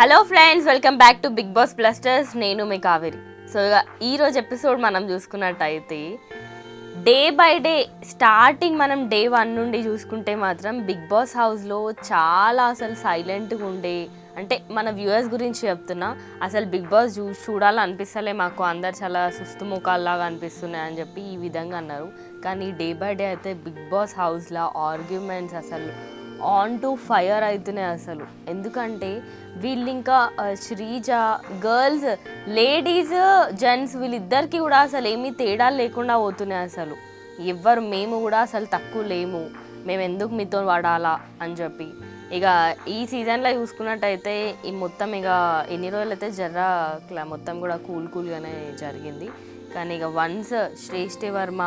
Hello friends welcome back to Bigg Boss blasters. నేను మీ Kaveri. So ఈరోజు ఎపిసోడ్ మనం చూసుకున్నట్టయితే డే బై డే స్టార్టింగ్ మనం డే వన్ నుండి చూసుకుంటే మాత్రం బిగ్ బాస్ హౌస్లో చాలా అసలు సైలెంట్గా ఉండే అంటే మన వ్యూవర్స్ గురించి చెప్తున్నా అసలు బిగ్ బాస్ చూ చూడాలనిపిస్తలే మాకు. అందరు చాలా సుస్తు ముఖాల్లాగా అనిపిస్తున్నాయి అని చెప్పి ఈ విధంగా అన్నారు. కానీ డే బై డే అయితే బిగ్ బాస్ హౌస్లో ఆర్గ్యుమెంట్స్ అసలు ఆన్ టు ఫైర్ అవుతున్నాయి అసలు. ఎందుకంటే వీళ్ళు ఇంకా శ్రీజ గర్ల్స్ లేడీస్ జెంట్స్ వీళ్ళిద్దరికి కూడా అసలు ఏమీ తేడాలు లేకుండా పోతున్నాయి అసలు. ఎవ్వరు మేము కూడా అసలు తక్కువ లేము. మేము ఎందుకు మీతో వాడాలా అని చెప్పి. ఇక ఈ సీజన్లో చూసుకున్నట్టయితే ఈ మొత్తం ఇక ఎన్ని రోజులు అయితే జర్ర మొత్తం కూడా కూల్ కూల్గానే జరిగింది. కానీ ఇక వన్స్ శ్రేష్ఠి వర్మ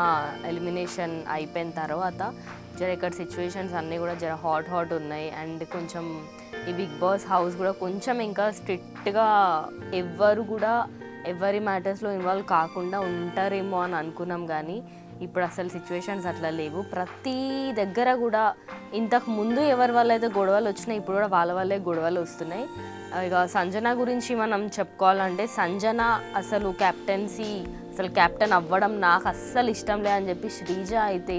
ఎలిమినేషన్ అయిపోయిన తర్వాత జర ఇక్కడ సిచ్యువేషన్స్ అన్నీ కూడా జర హాట్ హాట్ ఉన్నాయి. అండ్ కొంచెం ఈ బిగ్ బాస్ హౌస్ కూడా కొంచెం ఇంకా స్ట్రిక్ట్గా ఎవ్వరు కూడా ఎవరి మ్యాటర్స్లో ఇన్వాల్వ్ కాకుండా ఉంటారేమో అని అనుకున్నాం కానీ ఇప్పుడు అసలు సిచ్యువేషన్స్ అట్లా లేవు. ప్రతి దగ్గర కూడా ఇంతకు ముందు ఎవరి వల్ల అయితే గొడవలు వచ్చినాయి ఇప్పుడు కూడా వాళ్ళ వల్లే గొడవలు వస్తున్నాయి. ఇక సంజన గురించి మనం చెప్పుకోవాలంటే సంజన అసలు కెప్టెన్సీ అసలు కెప్టెన్ అవ్వడం నాకు అస్సలు ఇష్టం లేదని చెప్పి శ్రీజ అయితే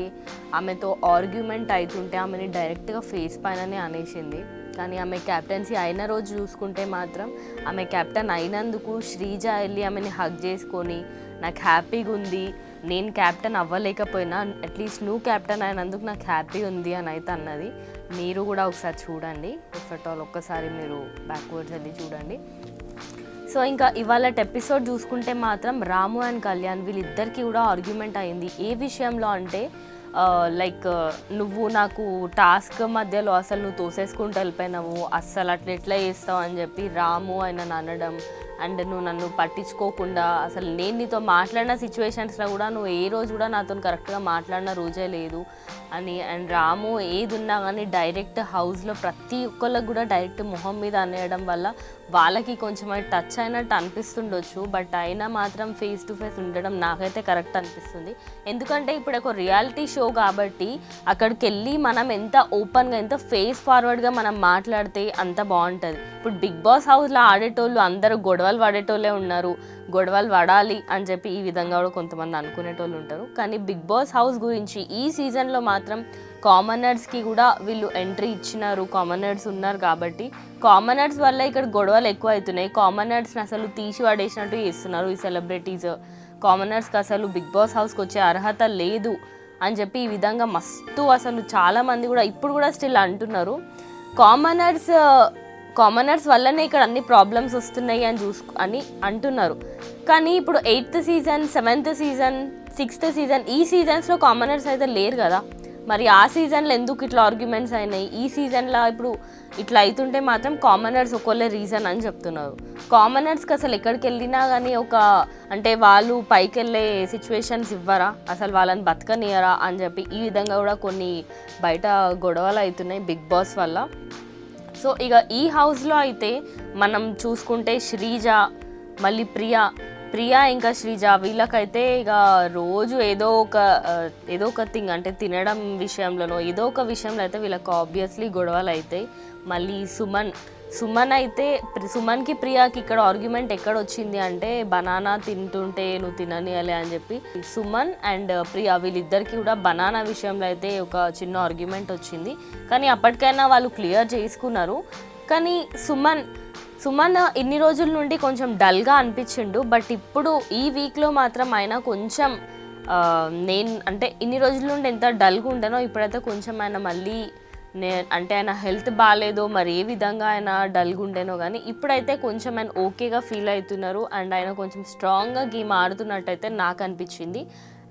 ఆమెతో ఆర్గ్యుమెంట్ అవుతుంటే ఆమెని డైరెక్ట్గా ఫేస్ పైననే అనేసింది. కానీ ఆమె కెప్టెన్సీ అయిన రోజు చూసుకుంటే మాత్రం ఆమె కెప్టెన్ అయినందుకు శ్రీజ వెళ్ళి ఆమెని హగ్ చేసుకొని నాకు హ్యాపీగా ఉంది నేను క్యాప్టెన్ అవ్వలేకపోయినా అట్లీస్ట్ నువ్వు క్యాప్టెన్ అయినందుకు నాకు హ్యాపీ ఉంది అని అయితే అన్నది. మీరు కూడా ఒకసారి చూడండి. ఇఫ్ ఆల్ ఒక్కసారి మీరు బ్యాక్వర్డ్స్ వెళ్ళి చూడండి. సో ఇంకా ఇవాళ ఎపిసోడ్ చూసుకుంటే మాత్రం రాము అండ్ కళ్యాణ్ వీళ్ళిద్దరికి కూడా ఆర్గ్యుమెంట్ అయింది. ఏ విషయంలో అంటే లైక్ నువ్వు నాకు టాస్క్ మధ్యలో అసలు నువ్వు తోసేసుకుంటూ వెళ్ళిపోయినావు అస్సలు అట్లా ఎట్లా చేస్తావు అని చెప్పి రాము ఆయన అనడం అండ్ నువ్వు నన్ను పట్టించుకోకుండా అసలు నేను నీతో మాట్లాడిన సిచ్యువేషన్స్లో కూడా నువ్వు ఏ రోజు కూడా నాతో కరెక్ట్గా మాట్లాడిన రోజే లేదు. అని అండ్ రాము ఏది ఉన్నా కానీ డైరెక్ట్ హౌస్లో ప్రతి ఒక్కళ్ళకి కూడా డైరెక్ట్ మొహం మీద అనేయడం వల్ల వాళ్ళకి కొంచెం అది టచ్ అయినట్టు అనిపిస్తుండొచ్చు. బట్ అయినా మాత్రం ఫేస్ టు ఫేస్ ఉండడం నాకైతే కరెక్ట్ అనిపిస్తుంది. ఎందుకంటే ఇప్పుడు ఒక రియాలిటీ షో కాబట్టి అక్కడికి వెళ్ళి మనం ఎంత ఓపెన్గా ఎంత ఫేస్ ఫార్వర్డ్గా మనం మాట్లాడితే అంత బాగుంటుంది. ఇప్పుడు బిగ్ బాస్ హౌస్లో ఆడేటోళ్ళు అందరూ గొడవలు పడేటోళ్ళే ఉన్నారు. గొడవలు పడాలి అని చెప్పి ఈ విధంగా కూడా కొంతమంది అనుకునేటోళ్ళు ఉంటారు. కానీ బిగ్ బాస్ హౌస్ గురించి ఈ సీజన్లో మాత్రం కామనర్స్కి కూడా వీళ్ళు ఎంట్రీ ఇచ్చినారు. కామనర్స్ ఉన్నారు కాబట్టి కామనర్స్ వల్ల ఇక్కడ గొడవలు ఎక్కువ అవుతున్నాయి కామనర్స్ని అసలు తీసి పడేసినట్టు చేస్తున్నారు ఈ సెలబ్రిటీస్. కామనర్స్కి అసలు బిగ్ బాస్ హౌస్కి వచ్చే అర్హత లేదు అని చెప్పి ఈ విధంగా మస్తు అసలు చాలామంది కూడా ఇప్పుడు కూడా స్టిల్ అంటున్నారు. కామనర్స్ కామనర్స్ వల్లనే ఇక్కడ అన్ని ప్రాబ్లమ్స్ వస్తున్నాయి అని చూసు అని అంటున్నారు. కానీ ఇప్పుడు eighth season seventh season sixth season ఈ సీజన్స్లో కామనర్స్ అయితే లేరు కదా. మరి ఆ సీజన్లో ఎందుకు ఇట్లా ఆర్గ్యుమెంట్స్ అయినాయి? ఈ సీజన్లో ఇప్పుడు ఇట్లా అవుతుంటే మాత్రం కామనర్స్ ఒకళ్ళే రీజన్ అని చెప్తున్నారు. కామనర్స్కి అసలు ఎక్కడికి వెళ్ళినా కానీ ఒక అంటే వాళ్ళు పైకి వెళ్ళే సిచ్యువేషన్స్ ఇవ్వరా? అసలు వాళ్ళని బతకనియరా? అని చెప్పి ఈ విధంగా కూడా కొన్ని బయట గొడవలు అవుతున్నాయి బిగ్ బాస్ వల్ల. సో ఇక ఈ హౌస్లో అయితే మనం చూసుకుంటే శ్రీజ మళ్ళీ ప్రియా. ప్రియా ఇంకా శ్రీజ వీళ్ళకైతే ఇక రోజు ఏదో ఒక ఏదో ఒక థింగ్ అంటే తినడం విషయంలోనో ఏదో ఒక విషయంలో అయితే వీళ్ళకి ఆబ్వియస్లీ గొడవలు అవుతాయి మళ్ళీ సుమన్ సుమన్ అయితే ప్రి- సుమన్కి ప్రియాకి ఇక్కడ ఆర్గ్యుమెంట్ ఎక్కడ వచ్చింది అంటే బనానా తింటుంటే నువ్వు తిననియలే అని చెప్పి సుమన్ అండ్ ప్రియా వీళ్ళిద్దరికి కూడా బనానా విషయంలో అయితే ఒక చిన్న ఆర్గ్యుమెంట్ వచ్చింది. కానీ అప్పటికైనా వాళ్ళు క్లియర్ చేసుకున్నారు. కానీ సుమన్ సుమన్ ఇన్ని రోజుల నుండి కొంచెం డల్గా అనిపించిండు. బట్ ఇప్పుడు ఈ వీక్లో మాత్రం ఆయన కొంచెం నేను అంటే ఇన్ని రోజుల నుండి ఎంత డల్గా ఉంటానో ఇప్పుడైతే కొంచెం ఆయన మళ్ళీ నే అంటే ఆయన హెల్త్ బాగాలేదో మరి ఏ విధంగా ఆయన డల్గా ఉండేనో కానీ ఇప్పుడైతే కొంచెం ఆయన ఓకేగా ఫీల్ అవుతున్నారు అండ్ ఆయన కొంచెం స్ట్రాంగ్గా గేమ్ ఆడుతున్నట్టయితే నాకు అనిపించింది.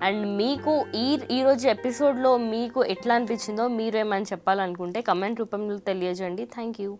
అండ్ మీకు ఈ ఈరోజు ఎపిసోడ్లో మీకు ఎట్లా అనిపించిందో మీరు ఏమైనా చెప్పాలనుకుంటే కమెంట్ రూపంలో తెలియజేయండి. Thank you.